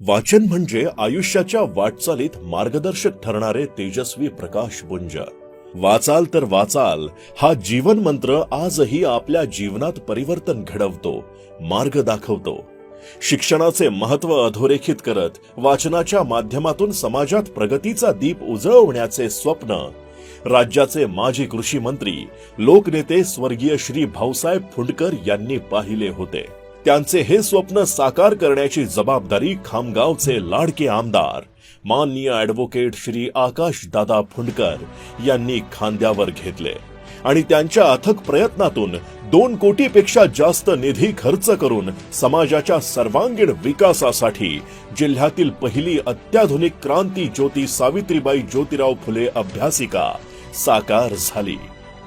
वाचन म्हणजे आयुष्याच्या वाटचालीत मार्गदर्शक ठरणारे तेजस्वी प्रकाशपुंज वाचाल तर वाचाल हा जीवन मंत्र आजही आपल्या जीवनात परिवर्तन घडवतो मार्ग दाखवतो. शिक्षणाचे महत्त्व अधोरेखित करत वाचनाच्या माध्यमातून समाजात प्रगतीचा दीप उजळवण्याचे स्वप्न. राज्याचे माजी कृषी मंत्री लोकनेते स्वर्गीय श्री भाऊसाहेब फुंडकर यांनी पाहिले होते. त्यांचे हे स्वप्न साकार करण्याची जबाबदारी खामगावचे लाडके आमदार माननीय ॲडव्होकेट श्री आकाश दादा फुंडकर यांनी खांद्यावर घेतले. आणि त्यांच्या अथक प्रयत्नातून दोन कोटीपेक्षा जास्त निधी खर्च करून समाजाच्या सर्वांगीण विकासासाठी जिल्ह्यातील पहिली अत्याधुनिक क्रांती ज्योती सावित्रीबाई ज्योतिराव फुले अभ्यासिका साकार झाली.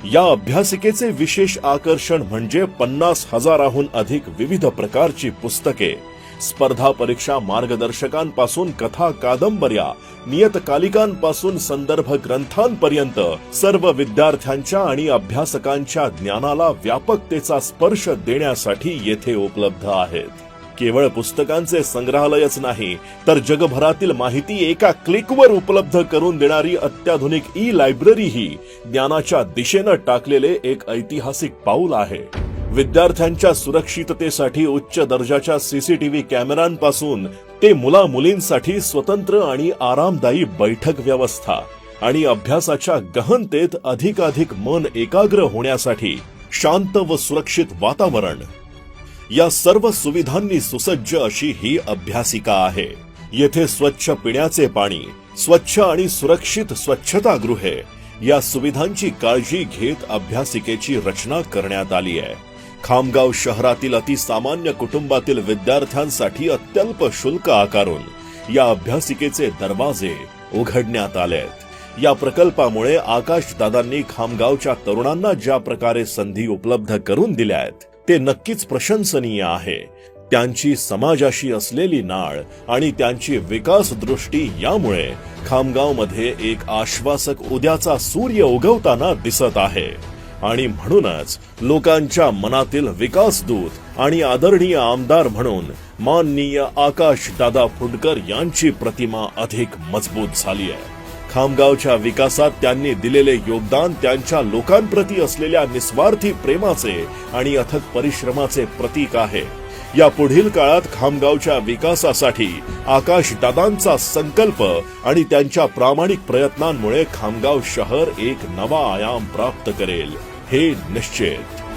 या अभ्यासिकेचे विशेष आकर्षण म्हणजे पन्नास हजाराहून अधिक विविध प्रकारची पुस्तके. स्पर्धा परीक्षा मार्गदर्शकांपासून कथा कादंबऱ्या नियतकालिकांपासून संदर्भ ग्रंथांपर्यंत सर्व विद्यार्थ्यांच्या आणि अभ्यासकांच्या ज्ञानाला व्यापकतेचा स्पर्श देण्यासाठी येथे उपलब्ध आहेत. केवळ पुस्तकांचे संग्रहालयच नाही तर जगभरातील माहिती एका क्लिकवर उपलब्ध करून देणारी अत्याधुनिक ई लायब्ररी ही ज्ञानाच्या दिशेनं टाकलेले एक ऐतिहासिक पाऊल आहे. विद्यार्थ्यांच्या सुरक्षिततेसाठी उच्च दर्जाच्या सीसीटीव्ही कॅमेऱ्यांपासून ते मुला मुलींसाठी स्वतंत्र आणि आरामदायी बैठक व्यवस्था आणि अभ्यासाच्या गहनतेत अधिकाधिक मन एकाग्र होण्यासाठी शांत व सुरक्षित वातावरण या सर्व सुविधांनी सुसज्ज अशी ही अभ्यासिका आहे. येथे स्वच्छ पिण्याचे पाणी स्वच्छ आणि सुरक्षित स्वच्छतागृहे या सुविधांची काळजी घेत अभ्यासिकेची रचना करण्यात आली आहे. खामगाव शहरातील अतिसामान्य कुटुंबातील विद्यार्थ्यांसाठी अत्यल्प शुल्क आकारून या अभ्यासिकेचे दरवाजे उघडण्यात आलेत. या प्रकल्पामुळे आकाश दादांनी खामगावच्या तरुणांना ज्या प्रकारे संधी उपलब्ध करून दिल्या आहेत ते नक्कीच प्रशंसनीय आहे. त्यांची समाजाशी असलेली नाळ आणि त्यांची विकास दृष्टी यामुळे खामगावमध्ये एक आश्वासक उद्याचा सूर्य उगवताना दिसत आहे. आणि म्हणूनच लोकांच्या मनातील विकास दूत आणि आदरणीय आमदार म्हणून माननीय आकाश दादा फुंडकर यांची प्रतिमा अधिक मजबूत झाली आहे. खामगावच्या विकासात त्यांनी दिलेले योगदान त्यांच्या लोकांप्रती असलेल्या निस्वार्थी प्रेमाचे आणि अथक परिश्रमाचे प्रतीक आहे. या पुढील काळात खामगावच्या विकासासाठी आकाश दादांचा संकल्प आणि त्यांच्या प्रामाणिक प्रयत्नांमुळे खामगाव शहर एक नवा आयाम प्राप्त करेल. हे निश्चित.